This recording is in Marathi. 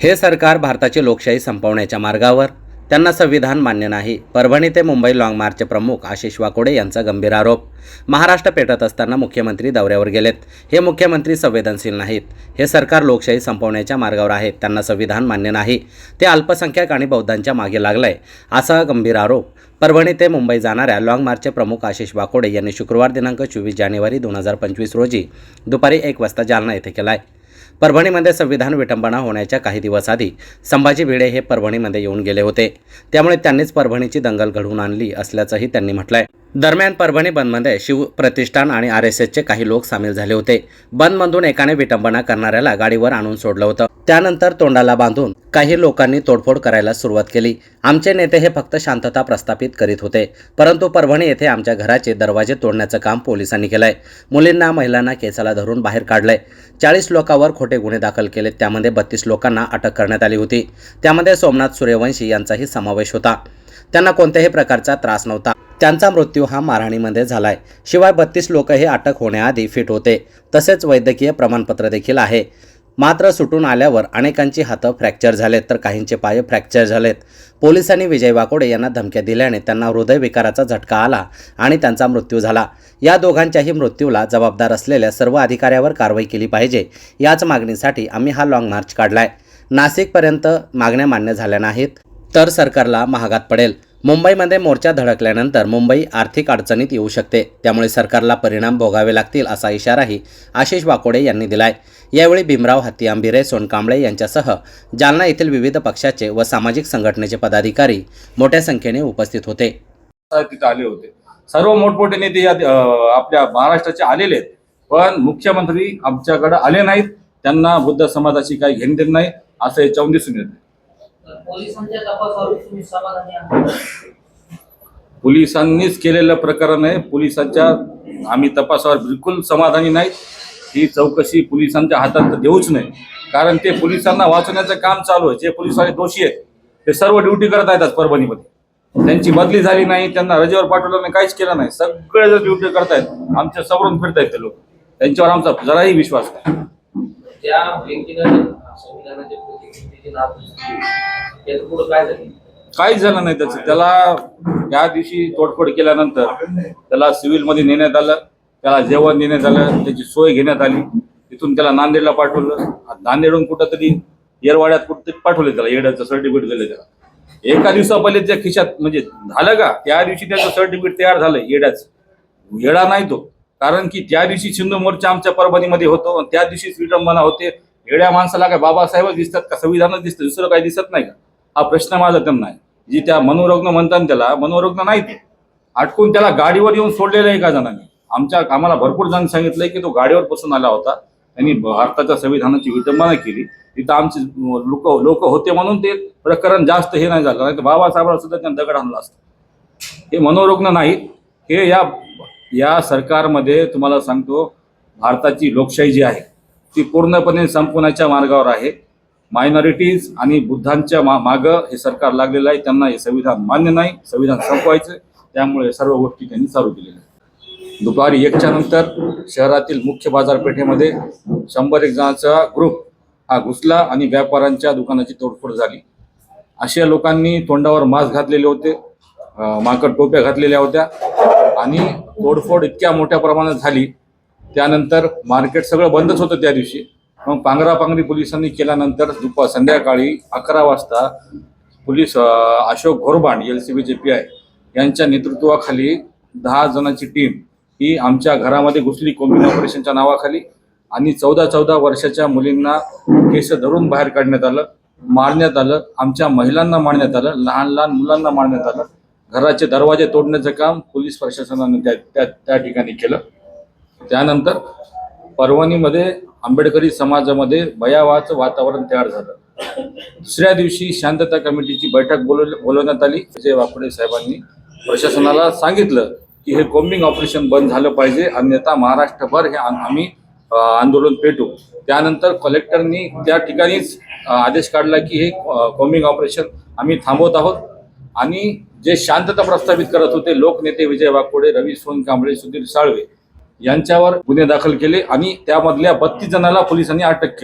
हे सरकार भारताची लोकशाही संपवण्याच्या मार्गावर. त्यांना संविधान मान्य नाही. परभणी ते मुंबई लाँग मार्चचे प्रमुख आशिष वाकोडे यांचा गंभीर आरोप. महाराष्ट्र पेटत असताना मुख्यमंत्री दौऱ्यावर गेलेत. हे मुख्यमंत्री संवेदनशील नाहीत. हे सरकार लोकशाही संपवण्याच्या मार्गावर आहे. त्यांना संविधान मान्य नाही. ते अल्पसंख्याक आणि बौद्धांच्या मागे लागलंय असा गंभीर आरोप. परभणी ते मुंबई जाणाऱ्या लाँग मार्चचे प्रमुख आशिष वाकोडे यांनी शुक्रवार दिनांक चोवीस जानेवारी दोन हजार पंचवीस रोजी दुपारी एक वाजता जालना येथे केला आहे परभणीमध्ये संविधान विटंबना होण्याच्या काही दिवस आधी संभाजी भिडे हे परभणीमध्ये येऊन गेले होते. त्यामुळे त्यांनीच परभणीची दंगल घडवून आणली असल्याचंही त्यांनी म्हटलंय. दरम्यान परभणी बंदमध्ये शिव प्रतिष्ठान आणि आर एस एसचे काही लोक सामील झाले होते. बंदमधून एकाने विटंबना करणाऱ्याला गाडीवर आणून सोडलं होतं. त्यानंतर तोंडाला बांधून काही लोकांनी तोडफोड करायला सुरुवात केली. आमचे नेते हे फक्त शांतता प्रस्थापित करीत होते. परंतु परभणी येथे आमच्या घराचे दरवाजे तोडण्याचं काम पोलिसांनी केलंय. मुलींना महिलांना केसाला धरून बाहेर काढलंय. चाळीस लोकांवर खोटे गुन्हे दाखल केले त्यामध्ये बत्तीस लोकांना अटक करण्यात आली होती. त्यामध्ये सोमनाथ सूर्यवंशी यांचाही समावेश होता. त्यांना कोणत्याही प्रकारचा त्रास नव्हता. त्यांचा मृत्यू हा मारहाणीमध्ये झालाय. शिवाय बत्तीस लोक हे अटक होण्याआधी फिट होते. तसेच वैद्यकीय प्रमाणपत्र देखील आहे. मात्र सुटून आल्यावर अनेकांची हातं फ्रॅक्चर झालेत तर काहींचे पाय फ्रॅक्चर झालेत. पोलिसांनी विजय वाकोडे यांना धमक्या दिल्याने त्यांना हृदयविकाराचा झटका आला आणि त्यांचा मृत्यू झाला. या दोघांच्याही मृत्यूला जबाबदार असलेल्या सर्व अधिकाऱ्यावर कारवाई केली पाहिजे याच मागणीसाठी आम्ही हा लाँग मार्च काढलाय. नाशिकपर्यंत मागण्या मान्य झाल्या नाहीत तर सरकारला महागात पडेल. मुंबईमध्ये मोर्चा धडकल्यानंतर मुंबई आर्थिक अडचणीत येऊ शकते. त्यामुळे सरकारला परिणाम भोगावे लागतील असा इशाराही आशिष वाकोडे यांनी दिलाय. यावेळी भीमराव हत्तीआंबिरे सोनकांबळे यांच्यासह जालना येथील विविध पक्षाचे व सामाजिक संघटनेचे पदाधिकारी मोठ्या संख्येने उपस्थित होते. तिथे आले होते. सर्व मोठमोठे नेते या आपल्या महाराष्ट्राचे आलेले आहेत. पण मुख्यमंत्री आमच्याकडे आले नाहीत. त्यांना बुद्ध समाजाची काही घेण देण नाही असं याच्यावरून दिसून येते पोलिसांच्या तपासावर तुम्ही समाधानी आहात? पोलिसांनीच केलेलं प्रकरण आहे. पोलिसांच्या आम्ही तपासावर बिलकुल समाधानी नाही ही चौकशी पोलिसांच्या हातात तर देऊच नाही. कारण ते पोलिसांना वाचवण्याचं काम चालू आहे. जे पोलिसवाले दोषी आहेत ते सर्व ड्युटी करत आहेत आज परभणीमध्ये. त्यांची बदली झाली नाही त्यांना रजेवर पाठवलं नाही काहीच केलं नाही. सगळे जर ड्युटी करतायत. आमच्या समोरून फिरतायत ते लोक. त्यांच्यावर आमचा जराही विश्वास नाही. व्यक्तीनं प्रतिकृतीची त्याचं पुढं काय झालं काहीच झालं नाही त्याचं. त्याला त्या दिवशी तोडफोड केल्यानंतर त्याला सिव्हिलमध्ये नेण्यात आलं त्याला जेवण देण्यात आलं त्याची सोय घेण्यात आली. तिथून त्याला नांदेडला पाठवलं. नांदेडहून कुठं तरी येरवाड्यात कुठं पाठवले त्याला येड्याचं सर्टिफिकेट दिलं त्याला. एका दिवसा पहिले त्या खिशात म्हणजे झालं का? त्या दिवशी त्याचं सर्टिफिकेट तयार झालं येड्याचं येडा नाही तो. कारण की त्या दिवशी सिंधू मोर्चा आमच्या परभणीमध्ये होतो आणि त्या दिवशीच विडंबना होते. येड्या माणसाला काय बाबासाहेब दिसतात का? संविधानच दिसतं दुसरं काही दिसत नाही का? हा प्रश्न माझा त्यांना आहे जी त्या मनोरुग्ण म्हणतात त्याला मनोरुग्ण नाही ते. आटकून त्याला गाडीवर येऊन सोडलेलं आहे एका जणांनी? आमच्या आम्हाला भरपूर जण सांगितलंय की तो गाडीवर बसून आला होता. त्यांनी भारताच्या संविधानाची विटंबना केली. तिथं आमचे लोक लोक होते म्हणून ते प्रकरण जास्त हे नाही झालं. नाही तर बाबासाहेबांना सुद्धा त्यांना दगड आणला असतं. हे मनोरुग्ण नाहीत. हे या या सरकारमध्ये तुम्हाला सांगतो भारताची लोकशाही जी आहे ती पूर्णपणे संपवण्याच्या मार्गावर आहे. मायनॉरिटीज आणि बुद्धांच्या मा मागं हे सरकार लागलेलं आहे. त्यांना हे संविधान मान्य नाही. संविधान संपवायचं. त्यामुळे सर्व गोष्टी त्यांनी चालू केलेल्या आहेत. दुपारी एकच्या नंतर शहरातील मुख्य बाजारपेठेमध्ये शंभर एक जणांचा ग्रुप हा घुसला आणि व्यापाऱ्यांच्या दुकानाची तोडफोड झाली. अशा लोकांनी तोंडावर मास्क घातलेले होते. माकड टोप्या घातलेल्या होत्या. आणि तोडफोड इतक्या मोठ्या प्रमाणात झाली त्यानंतर मार्केट सगळं बंदच होतं त्या दिवशी. मग पांगरापांगरी पोलिसांनी केल्यानंतर दुपार संध्याकाळी अकरा वाजता police Ashok Ghorband L C बीचे पी आय यांच्या नेतृत्वाखाली दहा जणांची टीम ही आमच्या घरामध्ये घुसली कोम्बिन ऑपरेशनच्या नावाखाली आणि चौदा चौदा वर्षाच्या मुलींना केस धरून बाहेर काढण्यात आलं मारण्यात आलं आमच्या महिलांना मारण्यात आलं लहान लहान मुलांना मारण्यात आलं. घराचे दरवाजे तोडण्याचं काम पोलीस प्रशासनाने त्या त्या त्या ठिकाणी केलं. त्यानंतर परभणीमध्ये आंबेडकरी समाजामध्ये भयावाचं वातावरण तयार झालं. दुसऱ्या दिवशी शांतता कमिटीची बैठक बोलव बोलवण्यात आली. विजय वाकडे साहेबांनी प्रशासनाला सांगितलं की हे कोम्बिंग ऑपरेशन बंद झालं पाहिजे अन्यथा महाराष्ट्रभर हे आम्ही आंदोलन पेटू. त्यानंतर कलेक्टरनी त्या ठिकाणीच आदेश काढला की हे कोम्बिंग ऑपरेशन आम्ही थांबवत आहोत. आणि जे शांतता प्रस्थापित करत होते लोकनेते विजय वाकोडे रवी सोनकांबळे सुधीर साळवे यांच्यावर गुन्हे दाखल केले आणि त्यामधल्या बत्तीस जणांना पोलिसांनी अटक केली.